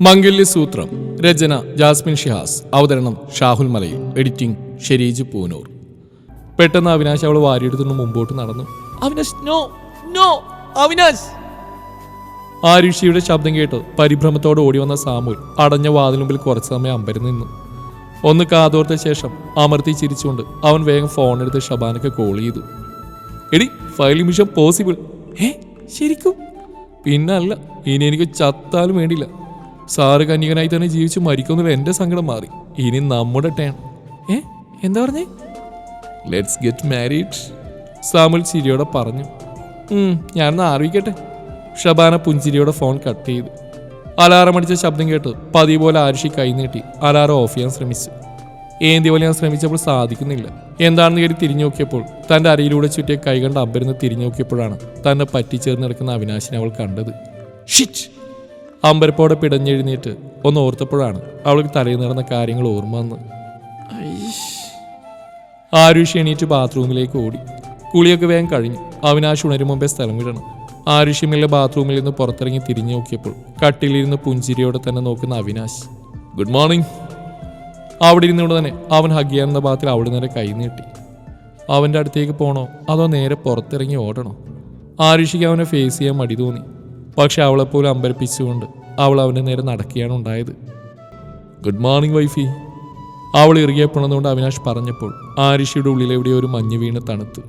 മംഗല്യ സൂത്രം രചന ജാസ്മിൻ ഷിഹാസ് അവതരണം ഷാഹുൽ മലയിൽ എഡിറ്റിംഗ് ഷെരീജ് പൂനൂർ. പെട്ടെന്ന് അവിനാശ് അവൾ വാരിയെടുത്തുകൊണ്ട് മുമ്പോട്ട് നടന്നു. Avinash no no Avinash! ആരുഷിയുടെ ശബ്ദം കേട്ട് പരിഭ്രമത്തോടെ ഓടി വന്ന സാമുൽ അടഞ്ഞ വാതിലുമ്പിൽ കുറച്ചു സമയം അമ്പരം നിന്നു. ഒന്ന് കാതോർത്ത ശേഷം അമർത്തി ചിരിച്ചുകൊണ്ട് അവൻ വേഗം ഫോൺ എടുത്ത് ഷബാനക്ക് കോൾ ചെയ്തു. എടി ഫയൽ നിമിഷം പോസിബിൾ ഏ ശരിക്കും? പിന്നല്ല ഇനി എനിക്ക് ചത്താലും വേണ്ടില്ല സാറ് കന്യകനായി തന്നെ ജീവിച്ച് മരിക്കുന്നുള്ള എന്റെ സങ്കടം മാറി. ഇനി നമ്മുടെ ടേൺ ഏ? എന്താ പറഞ്ഞേ? ലെറ്റ്സ് ഗെറ്റ് മാരീഡ് സാമുൽ ചിരിയോടെ പറഞ്ഞു. "ഉം, ഞാനൊന്ന് ആറിയിക്കട്ടെ ഷബാന പുഞ്ചിരിയോടെ ഫോൺ കട്ട് ചെയ്തു. അലാറം അടിച്ച ശബ്ദം കേട്ട് പതിവ് പോലെ ആരുഷി കൈ നീട്ടി. അലാറം ഓഫ് ചെയ്യാൻ ശ്രമിച്ചു. ഏന്തി പോലെ ഞാൻ ശ്രമിച്ചപ്പോൾ സാധിക്കുന്നില്ല. എന്താണെന്ന് കയറി തിരിഞ്ഞു നോക്കിയപ്പോൾ തന്റെ അരയിലൂടെ ചുറ്റിയ കൈ കണ്ട് അമ്പരുന്ന് തിരിഞ്ഞു നോക്കിയപ്പോഴാണ് തന്നെ പറ്റിച്ചേർന്ന് കിടക്കുന്ന അവിനാശിനെ അവൾ കണ്ടത്. ഷിറ്റ് അമ്പരപ്പോടെ പിടഞ്ഞെഴുന്നേറ്റ് ഒന്ന് ഓർത്തപ്പോഴാണ് അവൾക്ക് തലയിൽ നടന്ന കാര്യങ്ങൾ ഓർമ്മ വന്ന് ആരുഷി എണീറ്റ് ബാത്റൂമിലേക്ക് ഓടി. കുളിയൊക്കെ വേഗം കഴിഞ്ഞു അവിനാശ് ഉണരും മുമ്പേ സ്ഥലം വിടണം. ആരുഷ്യമില്ല ബാത്റൂമിൽ നിന്ന് പുറത്തിറങ്ങി തിരിഞ്ഞു നോക്കിയപ്പോൾ കട്ടിലിരുന്ന് പുഞ്ചിരിയോടെ തന്നെ നോക്കുന്ന അവിനാശ്. Good morning. അവിടെ ഇരുന്നുകൊണ്ട് തന്നെ അവൻ ഹഗ് ചെയ്യാവുന്ന ഭാഗത്തിൽ അവിടെ നേരെ കൈ നീട്ടി. അവന്റെ അടുത്തേക്ക് പോണോ? അതോ നേരെ പുറത്തിറങ്ങി ഓടണോ? ആരുഷിക്ക് അവനെ ഫേസ് ചെയ്യാൻ മടി തോന്നി. പക്ഷെ അവളെപ്പോലും അമ്പരപ്പിച്ചുകൊണ്ട് അവൾ അവന്റെ നേരെ നടക്കുകയാണ് ഉണ്ടായത്. ഗുഡ് മോർണിംഗ് വൈഫി അവൾ ഇറുകിയപ്പോണെന്നുകൊണ്ട് അവിനാഷ് പറഞ്ഞപ്പോൾ ആരിഷിയുടെ എവിടെയോ ഒരു മഞ്ഞ് വീണ് തണുത്തു.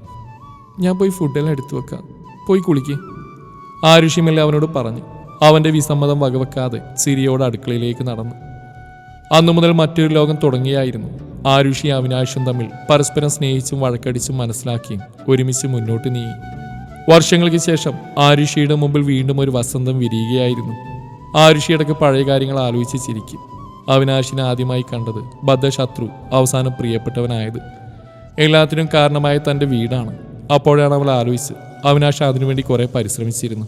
ഞാൻ പോയി ഫുഡെല്ലാം എടുത്തു വെക്കാം. പോയി കുളിക്ക്. മെല്ലെ അവനോട് പറഞ്ഞു. അവന്റെ വിസമ്മതം വകവെക്കാതെ സിരിയോട് അടുക്കളയിലേക്ക് നടന്നു. അന്നു മുതൽ മറ്റൊരു ലോകം തുടങ്ങിയായിരുന്നു. ആരുഷി അവിനാശും തമ്മിൽ പരസ്പരം സ്നേഹിച്ചും വഴക്കടിച്ചും മനസ്സിലാക്കിയും ഒരുമിച്ച് മുന്നോട്ട് നീങ്ങി. വർഷങ്ങൾക്ക് ശേഷം ആരുഷിയുടെ മുമ്പിൽ വീണ്ടും ഒരു വസന്തം വിരിയുകയായിരുന്നു. ആരുഷിയിടക്ക് പഴയ കാര്യങ്ങൾ ആലോചിച്ച് ചിരിക്കും. അവിനാശിനെ ആദ്യമായി കണ്ടത് ബദ്ധശത്രു അവസാനം പ്രിയപ്പെട്ടവനായത്. എല്ലാത്തിനും കാരണമായ തന്റെ വീടാണ്. അപ്പോഴാണ് അവൾ ആലോചിച്ച് അവിനാശ് അതിനുവേണ്ടി കുറേ പരിശ്രമിച്ചിരുന്നു.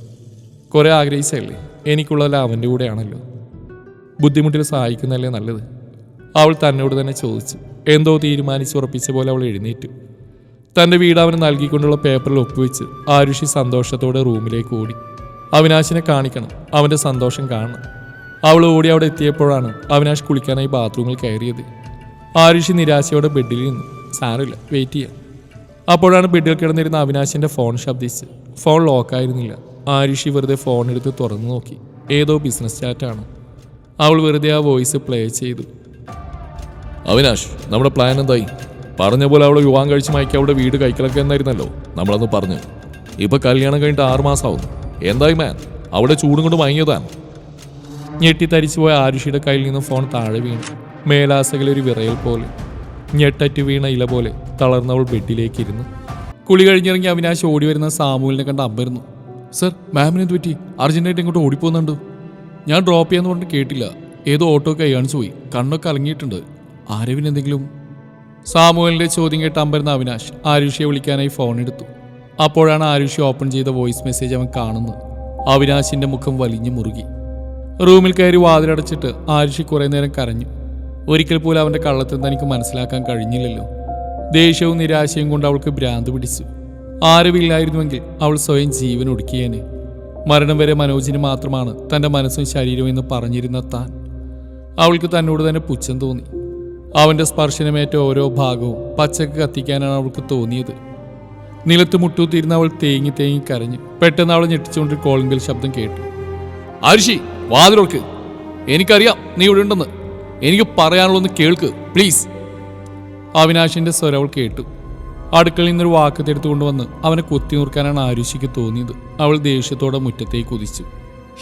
കുറേ ആഗ്രഹിച്ചല്ലേ എനിക്കുള്ളതല്ല അവന്റെ കൂടെയാണല്ലോ. ബുദ്ധിമുട്ടിൽ സഹായിക്കുന്നതല്ലേ നല്ലത്? അവൾ തന്നോട് തന്നെ ചോദിച്ചു. എന്തോ തീരുമാനിച്ചുറപ്പിച്ച പോലെ അവൾ എഴുന്നേറ്റു. തന്റെ വീട് അവന് നൽകിക്കൊണ്ടുള്ള പേപ്പറിൽ ഒപ്പുവെച്ച് ആരുഷി സന്തോഷത്തോടെ റൂമിലേക്ക് ഓടി. അവിനാശിനെ കാണിക്കണം അവന്റെ സന്തോഷം കാണണം. അവൾ ഓടി അവിടെ എത്തിയപ്പോഴാണ് അവിനാശ് കുളിക്കാനായി ബാത്റൂമിൽ കയറിയത്. ആരുഷി നിരാശയോടെ ബെഡിൽ നിന്നു. സാരമില്ല വെയിറ്റ് ചെയ്യാം. അപ്പോഴാണ് ബെഡിൽ കിടന്നിരുന്ന അവിനാശിന്റെ ഫോൺ ശബ്ദിച്ച്. ഫോൺ ലോക്കായിരുന്നില്ല. ആരുഷി വെറുതെ ഫോൺ എടുത്ത് തുറന്നു നോക്കി. ഏതോ ബിസിനസ് ചാറ്റാണ്. അവൾ വെറുതെ ആ വോയിസ് പ്ലേ ചെയ്തു. അവിനാഷ് നമ്മുടെ പ്ലാൻ എന്തായി? പറഞ്ഞ പോലെ അവളെ വിവാഹം കഴിച്ച് മയക്കി അവിടെ വീട് കൈക്കിളക്കുക എന്നായിരുന്നല്ലോ. നമ്മളന്ന് പറഞ്ഞു. ഇപ്പൊ കല്യാണം കഴിഞ്ഞിട്ട് ആറ് മാസമാവുന്നു എന്തായി മാൻ? അവിടെ ചൂടും കൊണ്ട് മയങ്ങിയതാണ്. ഞെട്ടിത്തരിച്ചു പോയ ആരുഷിയുടെ കയ്യിൽ നിന്ന് ഫോൺ താഴെ വീണു. മേലാസകൽ ഒരു വിറയൽ പോലെ. ഞെട്ടറ്റു വീണ ഇല പോലെ തളർന്നവൾ ബെഡിലേക്ക് ഇരുന്നു കുളി കഴിഞ്ഞിറങ്ങി അവിനാശ് ഓടി വരുന്ന സാമൂലിനെ കണ്ട് അമ്പരുന്നു. സർ മാമിനെ പറ്റി? അർജന്റായിട്ട് ഇങ്ങോട്ട് ഓടിപ്പോകുന്നുണ്ട്. ഞാൻ ഡ്രോപ്പ് ചെയ്യാന്ന് പറഞ്ഞിട്ട് കേട്ടില്ല. ഏതോ ഓട്ടോ കൈ കാണിച്ചു പോയി. കണ്ണൊക്കെ അലങ്ങിയിട്ടുണ്ട്. ആരവിന് എന്തെങ്കിലും സാമുവലിന്റെ ചോദ്യം കേട്ട അമ്പരുന്ന അവിനാശ് ആരുഷിയെ വിളിക്കാനായി ഫോൺ എടുത്തു. അപ്പോഴാണ് ആരുഷി ഓപ്പൺ ചെയ്ത വോയിസ് മെസ്സേജ് അവൻ കാണുന്നത്. അവിനാശിന്റെ മുഖം വലിഞ്ഞു മുറുകി. റൂമിൽ കയറി വാതിലടച്ചിട്ട് ആരുഷി കുറേ നേരം കരഞ്ഞു. ഒരിക്കൽ പോലും അവന്റെ കള്ളത്തിൽ തനിക്ക് മനസ്സിലാക്കാൻ കഴിഞ്ഞില്ലല്ലോ. ദേഷ്യവും നിരാശയും കൊണ്ട് അവൾക്ക് ഭ്രാന്ത് പിടിച്ചു. ആരുമില്ലായിരുന്നുവെങ്കിൽ അവൾ സ്വയം ജീവൻ ഒടുക്കിയേനെ. മരണം വരെ മനോജിന് മാത്രമാണ് തന്റെ മനസ്സും ശരീരവും എന്ന് പറഞ്ഞിരുന്ന താൻ. അവൾക്ക് തന്നോട് തന്നെ പുച്ഛം തോന്നി. അവന്റെ സ്പർശനമേറ്റ ഓരോ ഭാഗവും പച്ചക്ക് കത്തിക്കാനാണ് അവൾക്ക് തോന്നിയത്. നിലത്ത് മുട്ടൂത്തിരുന്ന അവൾ തേങ്ങി തേങ്ങി കരഞ്ഞു പെട്ടെന്ന് അവൾ ഞെട്ടിച്ചുകൊണ്ട് കോളിംഗ് ബെൽ ശബ്ദം കേട്ടു. ആരുഷി വാതിലോർക്ക് എനിക്കറിയാം നീ ഇവിടെ ഉണ്ടെന്ന്. എനിക്ക് പറയാനുള്ളൊന്ന് കേൾക്ക് പ്ലീസ് അവിനാശിന്റെ സ്വരം അവൾ കേട്ടു. അടുക്കളയിൽ നിന്നൊരു വാക്ക് കൊണ്ടുവന്ന് അവനെ കുത്തി നിർക്കാനാണ് ആരുഷിക്ക് തോന്നിയത്. അവൾ ദേഷ്യത്തോടെ മുറ്റത്തേക്ക് കുതിച്ചു.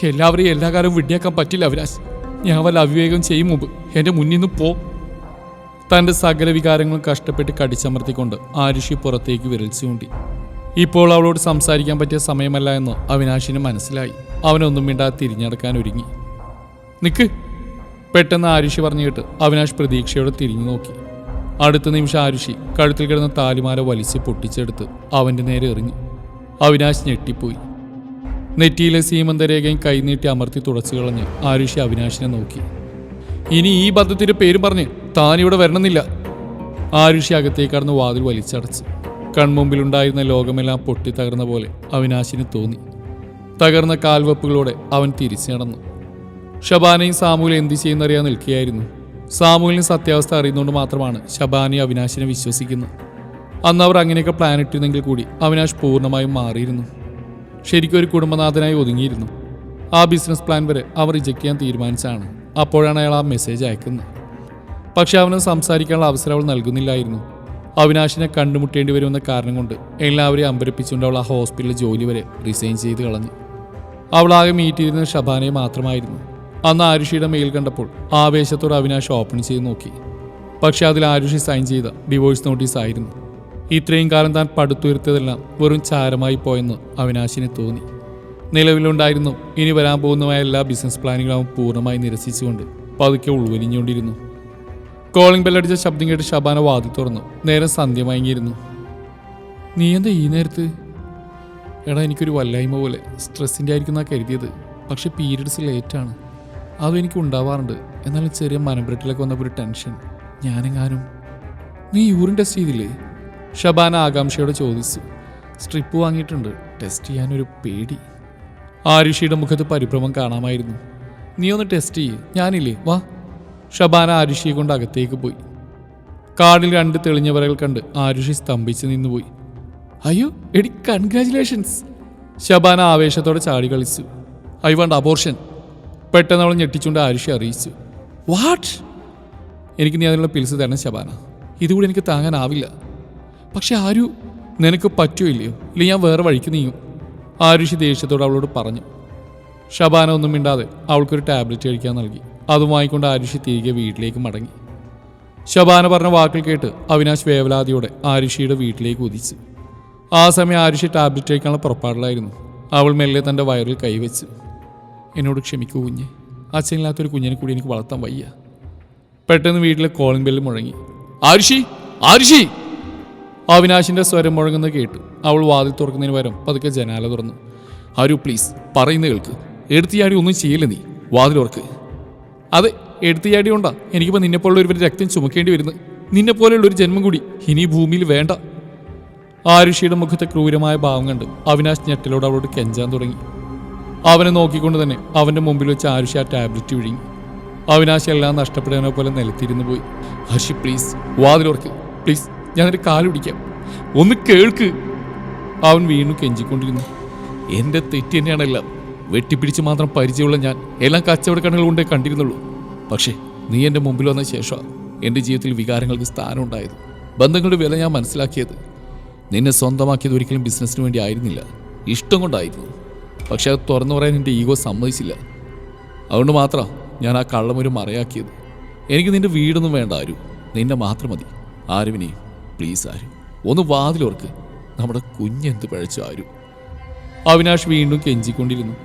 എല്ലാവരെയും എല്ലാ കാലവും വിടിയാക്കാൻ പറ്റില്ല അവിനാശ്. ഞാൻ വല്ല അവിവേകം ചെയ്യും മുമ്പ്. എന്റെ മുന്നിൽ നിന്ന് പോ. തന്റെ സകല വികാരങ്ങളും കഷ്ടപ്പെട്ട് കടിച്ചമർത്തിക്കൊണ്ട് ആരുഷി പുറത്തേക്ക് വിരൽ ചൂണ്ടി. ഇപ്പോൾ അവളോട് സംസാരിക്കാൻ പറ്റിയ സമയമല്ല എന്ന് അവിനാശിന് മനസ്സിലായി. അവനൊന്നും മിണ്ടാതെ തിരിഞ്ഞടക്കാൻ ഒരുങ്ങി. നിക്ക് പെട്ടെന്ന് ആരുഷി പറഞ്ഞു കേട്ട് അവിനാശ് പ്രതീക്ഷയോടെ തിരിഞ്ഞു നോക്കി. അടുത്ത നിമിഷം ആരുഷി കഴുത്തിൽ കിടന്ന താലിമാല വലിച്ച് പൊട്ടിച്ചെടുത്ത് അവന്റെ നേരെ എറിഞ്ഞു. അവിനാശ് ഞെട്ടിപ്പോയി. നെറ്റിയിലെ സീമന്തരേഖയും കൈനീട്ടി അമർത്തി തുടച്ചു കളഞ്ഞ് ആരുഷി അവിനാശിനെ നോക്കി. ഇനി ഈ ബന്ധത്തിന്റെ പേര് പറഞ്ഞ് താനിവിടെ വരണമെന്നില്ല. ആരുഷി അകത്തേക്ക് കടന്ന് വാതിൽ വലിച്ചടച്ച്. കൺമുമ്പിലുണ്ടായിരുന്ന ലോകമെല്ലാം പൊട്ടിത്തകർന്ന പോലെ അവിനാശിന് തോന്നി. തകർന്ന കാൽവെപ്പുകളോടെ അവൻ തിരിച്ചു നടന്നു. ഷബാനയും സാമൂലും എന്ത് ചെയ്യുന്നറിയാൻ നിൽക്കുകയായിരുന്നു. സാമൂലിന് സത്യാവസ്ഥ അറിയുന്നതുകൊണ്ട് മാത്രമാണ് ഷബാനി അവിനാശിനെ വിശ്വസിക്കുന്നത്. അന്ന് അവർ അങ്ങനെയൊക്കെ പ്ലാൻ ഇട്ടിരുന്നെങ്കിൽ കൂടി അവിനാശ് പൂർണമായും മാറിയിരുന്നു. ശരിക്കും ഒരു കുടുംബനാഥനായി ഒതുങ്ങിയിരുന്നു. ആ ബിസിനസ് പ്ലാൻ വരെ അവർ റിജക്റ്റ് ചെയ്യാൻ തീരുമാനിച്ചാണ് അപ്പോഴാണ് അയാൾ ആ മെസ്സേജ് അയക്കുന്നത്. പക്ഷെ അവന് സംസാരിക്കാനുള്ള അവസരം അവൾ നൽകുന്നില്ലായിരുന്നു. അവിനാശിനെ കണ്ടുമുട്ടേണ്ടി വരുമെന്ന കാരണം കൊണ്ട് എല്ലാവരെയും അമ്പരപ്പിച്ചുകൊണ്ട് അവൾ ആ ഹോസ്പിറ്റലിൽ ജോലി വരെ റിസൈൻ ചെയ്ത് കളഞ്ഞു. അവളാകെ മീറ്റ് ചെയ്തിരുന്ന ഷബാനയെ മാത്രമായിരുന്നു. അന്ന് ആരുഷിയുടെ മെയിൽ കണ്ടപ്പോൾ ആവേശത്തോടെ അവിനാശ് ഓപ്പൺ ചെയ്ത് നോക്കി. പക്ഷെ അതിൽ ആരുഷി സൈൻ ചെയ്ത ഡിവോഴ്സ് നോട്ടീസ് ആയിരുന്നു. ഇത്രയും കാലം താൻ പടുത്തുയർത്തിയതെല്ലാം വെറും ചാരമായി പോയെന്ന് അവിനാശിന് തോന്നി. നിലവിലുണ്ടായിരുന്നു ഇനി വരാൻ പോകുന്നതുമായ എല്ലാ ബിസിനസ് പ്ലാനുകളും പൂർണമായി നിരസിച്ചുകൊണ്ട് പതുക്കെ ഉൾവലിഞ്ഞുകൊണ്ടിരുന്നു. കോളിംഗ് ബെല്ലടിച്ച ശബ്ദം കേട്ട് ഷബാന വാതി തുറന്നു. നേരം സന്ധ്യ മയങ്ങിയിരുന്നു. നീ എന്താ ഈ നേരത്ത്? എടാ എനിക്കൊരു വല്ലായ്മ പോലെ. സ്ട്രെസ്സിന്റെ ആയിരിക്കുന്ന കരുതിയത്. പക്ഷേ പീരീഡ്സ് ലേറ്റാണ്. അതും എനിക്ക് ഉണ്ടാവാറുണ്ട്. എന്നാലും ചെറിയ മനംപുരട്ടിലൊക്കെ വന്നപ്പോൾ ഒരു ടെൻഷൻ. ഞാനെങ്ങാനും? നീ യൂറിൻ ടെസ്റ്റ് ചെയ്തില്ലേ? ഷബാന ആകാംക്ഷയോടെ ചോദിച്ചു. സ്ട്രിപ്പ് വാങ്ങിയിട്ടുണ്ട്. ടെസ്റ്റ് ചെയ്യാനൊരു പേടി. ആരുഷിയുടെ മുഖത്ത് പരിഭ്രമം കാണാമായിരുന്നു. നീ ഒന്ന് ടെസ്റ്റ് ചെയ്യ്. ഞാനില്ലേ. വാ. ഷബാന ആരുഷിയെ കൊണ്ട് അകത്തേക്ക് പോയി. കാടിൽ രണ്ട് തെളിഞ്ഞ വരകൾ കണ്ട് ആരുഷി സ്തംഭിച്ച് നിന്നുപോയി. അയ്യോ എടി കൺഗ്രാചുലേഷൻസ് ഷബാന ആവേശത്തോടെ ചാടി കളിച്ചു. ഐ വണ്ട് അബോർഷൻ പെട്ടെന്ന് അവൾ ഞെട്ടിച്ചുകൊണ്ട് ആരുഷി അറിയിച്ചു. വാട്ട് എനിക്ക് നീ അതിനുള്ള പിൽസ് തരണം ശബാന. ഇതുകൂടി എനിക്ക് താങ്ങാനാവില്ല. പക്ഷെ ആരു നിനക്ക് പറ്റുമോ ഇല്ലയോ? ഇല്ല ഞാൻ വേറെ വഴിക്ക് നീങ്ങും. ആരുഷി ദേഷ്യത്തോട് അവളോട് പറഞ്ഞു. ഷബാന ഒന്നും മിണ്ടാതെ അവൾക്കൊരു ടാബ്ലറ്റ് കഴിക്കാൻ നൽകി. അതും വാങ്ങിക്കൊണ്ട് ആരുഷി തിരികെ വീട്ടിലേക്ക് മടങ്ങി. ശബാന പറഞ്ഞ വാക്കിൽ കേട്ട് അവിനാശ് വേവലാതിയോടെ ആരിഷിയുടെ വീട്ടിലേക്ക് ഉദിച്ചു. ആ സമയം ആരിഷി ടാബ്ലറ്റ് കഴിക്കാനുള്ള പുറപ്പാടിലായിരുന്നു. അവൾ മെല്ലെ തന്റെ വയറിൽ കൈവച്ച്. എന്നോട് ക്ഷമിക്കൂ കുഞ്ഞ്. അച്ഛനില്ലാത്തൊരു കുഞ്ഞിനെ കൂടി എനിക്ക് വളർത്താൻ വയ്യ. പെട്ടെന്ന് വീട്ടിലെ കോളിംഗ് ബെല്ല് മുഴങ്ങി. ആരിഷി ആരിഷി! അവിനാശിന്റെ സ്വരം മുഴങ്ങുന്നത് കേട്ട് അവൾ വാതിൽ തുറക്കുന്നതിന് പകരം പതുക്കെ ജനാല തുറന്നു. ആരു പ്ലീസ് പറയുന്ന കേൾക്ക്. എടുത്തിയാടി ഒന്നും ചെയ്യില്ല നീ? വാതിൽ തുറക്ക് അതെ എടുത്തിയാടി കൊണ്ടാ. എനിക്കിപ്പോൾ നിന്നെപ്പോലുള്ള ഒരു രക്തം ചുമക്കേണ്ടി വരുന്നത്. നിന്നെപ്പോലെയുള്ള ഒരു ജന്മം കൂടി ഇനി ഭൂമിയിൽ വേണ്ട. ആരുഷിയുടെ മുഖത്തെ ക്രൂരമായ ഭാവം കണ്ട് അവിനാശ് ഞെട്ടലോട് അവളോട് കെഞ്ചാൻ തുടങ്ങി. അവനെ നോക്കിക്കൊണ്ട് തന്നെ അവന്റെ മുമ്പിൽ വെച്ച് ആരുഷി ആ ടാബ്ലറ്റ് വിഴുങ്ങി. അവിനാശ് എല്ലാം നഷ്ടപ്പെടുന്നതിനെ പോലെ നിലത്തിരുന്ന് പോയി. ഹർഷി പ്ലീസ് വാതിലോർക്ക് പ്ലീസ് ഞാനൊരു കാൽ പിടിക്കാം. ഒന്ന് കേൾക്ക്. അവൻ വീണ്ടും കെഞ്ചിക്കൊണ്ടിരുന്നു. എന്റെ തെറ്റ് തന്നെയാണെല്ലാം. വെട്ടിപ്പിടിച്ച് മാത്രം പരിചയമുള്ള ഞാൻ എല്ലാം കച്ചവട കണ്ണുകൾ കൊണ്ടേ കണ്ടിരുന്നുള്ളൂ. പക്ഷേ നീ എന്റെ മുമ്പിൽ വന്ന ശേഷം എന്റെ ജീവിതത്തിൽ വികാരങ്ങൾക്ക് സ്ഥാനം ഉണ്ടായത്. ബന്ധങ്ങളുടെ വില ഞാൻ മനസ്സിലാക്കിയത്. നിന്നെ സ്വന്തമാക്കിയത് ഒരിക്കലും ബിസിനസ്സിന് വേണ്ടി ആയിരുന്നില്ല. ഇഷ്ടം കൊണ്ടായിരുന്നു. പക്ഷേ അത് തുറന്നു പറയാൻ എന്റെ ഈഗോ സമ്മതിച്ചില്ല. അതുകൊണ്ട് മാത്രം ഞാൻ ആ കള്ളമൊരു മറയാക്കിയത്. എനിക്ക് നിന്റെ വീടൊന്നും വേണ്ട ആരും. നിന്നെ മാത്രം മതി. ആരുവിനെയും പ്ലീസ് ആരു. ഒന്ന് വാതിലോർക്ക്. നമ്മുടെ കുഞ്ഞെന്ത് പഴച്ചു ആരു. അവിനാഷ് വീണ്ടും കെഞ്ചിക്കൊണ്ടിരുന്നു.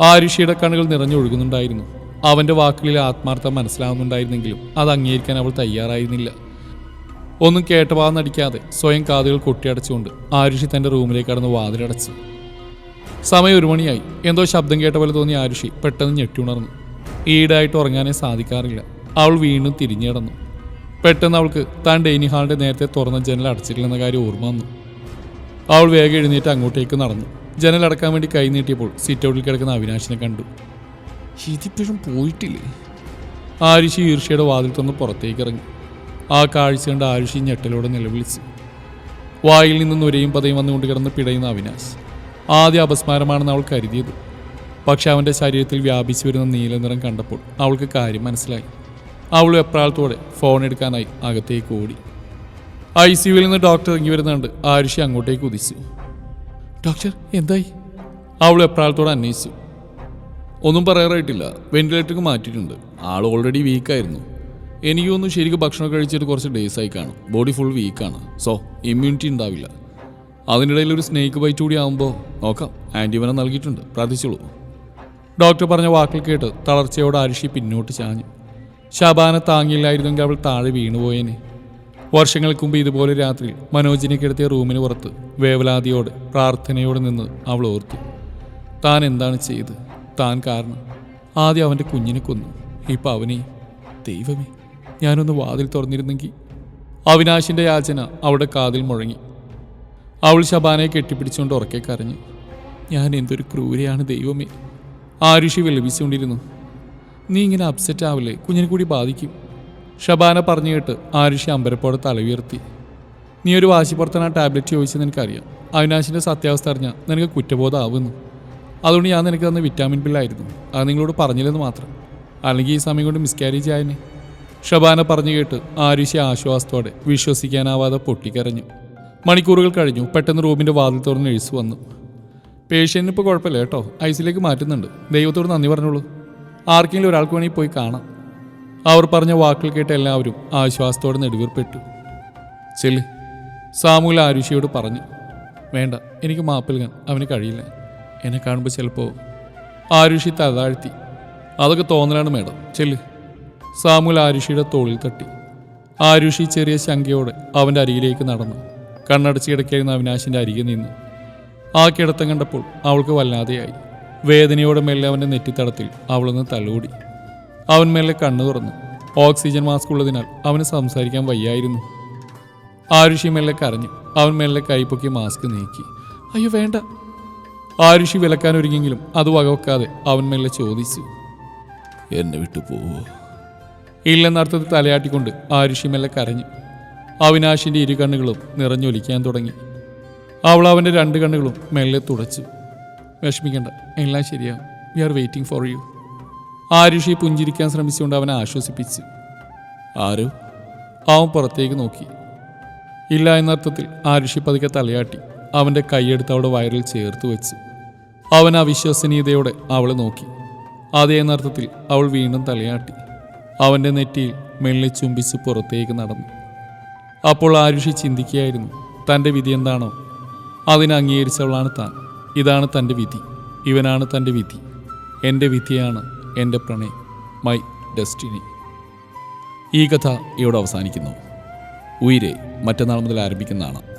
ആരുഷിയുടെ കണ്ണുകൾ നിറഞ്ഞൊഴുകുന്നുണ്ടായിരുന്നു അവന്റെ വാക്കുകളിൽ ആത്മാർത്ഥം മനസ്സിലാവുന്നുണ്ടായിരുന്നെങ്കിലും അത് അംഗീകരിക്കാൻ അവൾ തയ്യാറായിരുന്നില്ല. ഒന്നും കേട്ടപാന്നടിക്കാതെ സ്വയം കാതുകൾ കൊട്ടിയടച്ചുകൊണ്ട് ആരുഷി തന്റെ റൂമിലേക്ക് കടന്ന് വാതിലടച്ചു. സമയം ഒരു മണിയായി. എന്തോ ശബ്ദം കേട്ട പോലെ തോന്നിയ ആരുഷി പെട്ടെന്ന് ഞെട്ടിയുണർന്നു ഈടായിട്ട് ഉറങ്ങാനേ സാധിക്കാറില്ല. അവൾ വീണ്ടും തിരിഞ്ഞു കിടന്നു പെട്ടെന്ന് അവൾക്ക് താൻ ഡെയിനി ഹാളിന്റെ നേരത്തെ തുറന്ന ജനൽ അടച്ചിട്ടില്ലെന്ന കാര്യം ഓർമ്മ വന്നു. അവൾ വേഗം എഴുന്നേറ്റ് അങ്ങോട്ടേക്ക് നടന്നു. ജനൽ അടക്കാൻ വേണ്ടി കൈ നീട്ടിയപ്പോൾ സിറ്റ് ഔട്ടിൽ കിടക്കുന്ന അവിനാശിനെ കണ്ടു. ഇതിപ്പോഴും പോയിട്ടില്ലേ? ആരുഷി ഈർഷ്യയുടെ വാതിൽ തുറന്ന് പുറത്തേക്ക് ഇറങ്ങി. ആ കാഴ്ച കണ്ട് ആരുഷി ഞെട്ടലോടെ നിലവിളിച്ചു. വായിൽ നിന്ന് നുരയും പതയും വന്നുകൊണ്ട് കിടന്ന് പിടയുന്ന അവിനാശ്. ആദ്യ അപസ്മാരമാണെന്ന് അവൾ കരുതിയത്. പക്ഷെ അവന്റെ ശരീരത്തിൽ വ്യാപിച്ചു വരുന്ന നീലനിറം കണ്ടപ്പോൾ അവൾക്ക് കാര്യം മനസ്സിലായി. അവൾ എപ്രാളത്തോടെ ഫോൺ എടുക്കാനായി അകത്തേക്ക് ഓടി. ഐ സിയുവിൽ നിന്ന് ഡോക്ടർ ഇറങ്ങി വരുന്നുണ്ട്. ആരുഷി അങ്ങോട്ടേക്ക് ഉദിച്ചു ഡോക്ടർ എന്തായി? അവൾ എപ്രാളത്തോടെ അന്വേഷിച്ചു. ഒന്നും പറയാറായിട്ടില്ല. വെന്റിലേറ്റർക്ക് മാറ്റിയിട്ടുണ്ട്. ആൾ ഓൾറെഡി വീക്കായിരുന്നു എനിക്കൊന്നും ശരിക്കും ഭക്ഷണം കഴിച്ചിട്ട് കുറച്ച് ഡേയ്സ് ആയി കാണും. ബോഡി ഫുൾ വീക്കാണ് സോ ഇമ്മ്യൂണിറ്റി ഉണ്ടാവില്ല. അതിനിടയിൽ ഒരു സ്നേക്ക് ബൈറ്റ് കൂടി ആകുമ്പോൾ നോക്കാം. ആന്റിവനം നൽകിയിട്ടുണ്ട്. പ്രാർത്ഥിച്ചോളൂ. ഡോക്ടർ പറഞ്ഞ വാക്കിൽ കേട്ട് തളർച്ചയോടെ അരിഷി പിന്നോട്ട് ചാഞ്ഞു. ശബാന താങ്ങിയില്ലായിരുന്നെങ്കിൽ അവൾ താഴെ വീണുപോയേനെ. വർഷങ്ങൾക്ക് മുമ്പ് ഇതുപോലെ രാത്രി മനോജിനെ കിടത്തിയ റൂമിന് പുറത്ത് വേവലാതിയോട് പ്രാർത്ഥനയോട് നിന്ന് അവൾ ഓർത്തു. താൻ എന്താണ് ചെയ്ത്? താൻ കാരണം. ആദ്യം അവന്റെ കുഞ്ഞിനെ കൊന്നു. ഇപ്പം അവനെ? ദൈവമേ ഞാനൊന്ന് വാതിൽ തുറന്നിരുന്നെങ്കിൽ അവിനാശിന്റെ യാചന അവളുടെ കാതിൽ മുഴങ്ങി. അവൾ ശബാനയെ കെട്ടിപ്പിടിച്ചുകൊണ്ട് ഉറക്കെ കരഞ്ഞു. ഞാൻ എന്തൊരു ക്രൂരയാണ് ദൈവമേ. ആരുഷി വിലപിച്ചുകൊണ്ടിരുന്നു. നീ ഇങ്ങനെ അപ്സെറ്റ് ആവില്ലേ? കുഞ്ഞിനെ കൂടി ബാധിക്കും. ഷബാന പറഞ്ഞു കേട്ട് ആരുഷി അമ്പരപ്പോടെ തല ഉയർത്തി. നീ ഒരു വാശിപ്പുറത്താണ് ആ ടാബ്ലറ്റ് ചോദിച്ചെന്ന് എനിക്കറിയാം. അവിനാശിന്റെ സത്യാവസ്ഥ അറിഞ്ഞാൽ നിനക്ക് കുറ്റബോധമാവുന്നു. അതുകൊണ്ട് ഞാൻ നിനക്ക് തന്ന വിറ്റാമിൻ പില്ലായിരുന്നു അത് നിങ്ങളോട് പറഞ്ഞില്ലെന്ന് മാത്രം. അല്ലെങ്കിൽ ഈ സമയം കൊണ്ട് മിസ്കാരേജ് ആയനെ ഷബാന പറഞ്ഞു കേട്ട് ആരുഷി ആശ്വാസത്തോടെ വിശ്വസിക്കാനാവാതെ പൊട്ടിക്കരഞ്ഞു. മണിക്കൂറുകൾ കഴിഞ്ഞു. പെട്ടെന്ന് റൂമിന്റെ വാതിൽ തുറന്ന് എഴുസ് വന്നു. പേഷ്യന്റിന് ഇപ്പോൾ കുഴപ്പമില്ല കേട്ടോ. ഐസിലേക്ക് മാറ്റുന്നുണ്ട്. ദൈവത്തോട് നന്ദി പറഞ്ഞോളൂ. ആർക്കെങ്കിലും ഒരാൾക്ക് വേണമെങ്കിൽ പോയി കാണാം. അവർ പറഞ്ഞ വാക്കുകൾ കേട്ട് എല്ലാവരും ആശ്വാസത്തോടെ നെടുവീർപ്പെട്ടു. ചെൽ സാമൂല ആരുഷിയോട് പറഞ്ഞു വേണ്ട എനിക്ക് മാപ്പിൽകാൻ അവന് കഴിയില്ല. എന്നെ കാണുമ്പോൾ ചിലപ്പോൾ ആരുഷി തലതാഴ്ത്തി. അതൊക്കെ തോന്നലാണ് മേഡം. ചെല്ല്. സാമൂൽ ആരുഷിയുടെ തോളിൽ തട്ടി. ആരുഷി ചെറിയ ശങ്കയോടെ അവന്റെ അരികിലേക്ക് നടന്നു. കണ്ണടച്ച് കിടക്കായിരുന്ന അവിനാശിന്റെ അരികെ നിന്നു. ആ കിടത്തം കണ്ടപ്പോൾ അവൾക്ക് വല്ലാതെയായി. വേദനയോടെ മെല്ലെ അവന്റെ നെറ്റിത്തടത്തിൽ അവളൊന്ന് തലോടി. അവൻ മെല്ലെ കണ്ണു തുറന്നു. ഓക്സിജൻ മാസ്ക് ഉള്ളതിനാൽ അവന് സംസാരിക്കാൻ വയ്യായിരുന്നു. ആരുഷി മെല്ലെ കരഞ്ഞു അവൻ മെല്ലെ കൈപ്പൊക്കി മാസ്ക് നീക്കി. അയ്യോ വേണ്ട. ആരുഷി വിലക്കാൻ ഒരുങ്ങിയെങ്കിലും അത് വകവെക്കാതെ അവൻ മെല്ലെ ചോദിച്ചു. എന്നെ വിട്ടു പോവോ? ഇല്ലെന്നർത്ഥത്തിൽ തലയാട്ടിക്കൊണ്ട് ആരുഷി മെല്ലെ കരഞ്ഞു അവിനാശിന്റെ ഇരു കണ്ണുകളും നിറഞ്ഞൊലിക്കാൻ തുടങ്ങി. അവൾ അവന്റെ രണ്ട് കണ്ണുകളും മെല്ലെ തുടച്ചു. വിഷമിക്കണ്ട എല്ലാം ശരിയാവും we are waiting for you Arushi പുഞ്ചിരിക്കാൻ ശ്രമിച്ചുകൊണ്ട് അവനെ ആശ്വസിപ്പിച്ചു. ആരു? അവൻ പുറത്തേക്ക് നോക്കി. ഇല്ല എന്നർത്ഥത്തിൽ ആരുഷി പതുക്കെ തലയാട്ടി. അവന്റെ കൈയെടുത്ത് അവളുടെ വയറിൽ ചേർത്ത് വെച്ച്. അവൻ അവിശ്വസനീയതയോടെ അവളെ നോക്കി. അതേ എന്നർത്ഥത്തിൽ അവൾ വീണ്ടും തലയാട്ടി. അവന്റെ നെറ്റിയിൽ മെല്ലെ ചുംബിച്ച് പുറത്തേക്ക് നടന്നു. അപ്പോൾ ആരുഷി ചിന്തിക്കുകയായിരുന്നു തന്റെ വിധി എന്താണോ? അതിനെ അംഗീകരിച്ചവളാണ് താൻ. ഇതാണ് തന്റെ വിധി. ഇവനാണ് തന്റെ വിധി. എന്റെ വിധിയാണ് എന്റെ പ്രണയം മൈ ഡെസ്റ്റിനി. ഈ കഥ ഇവിടെ അവസാനിക്കുന്നു. ഉയിരെ മറ്റന്നാൾ മുതൽ ആരംഭിക്കുന്നതാണ്.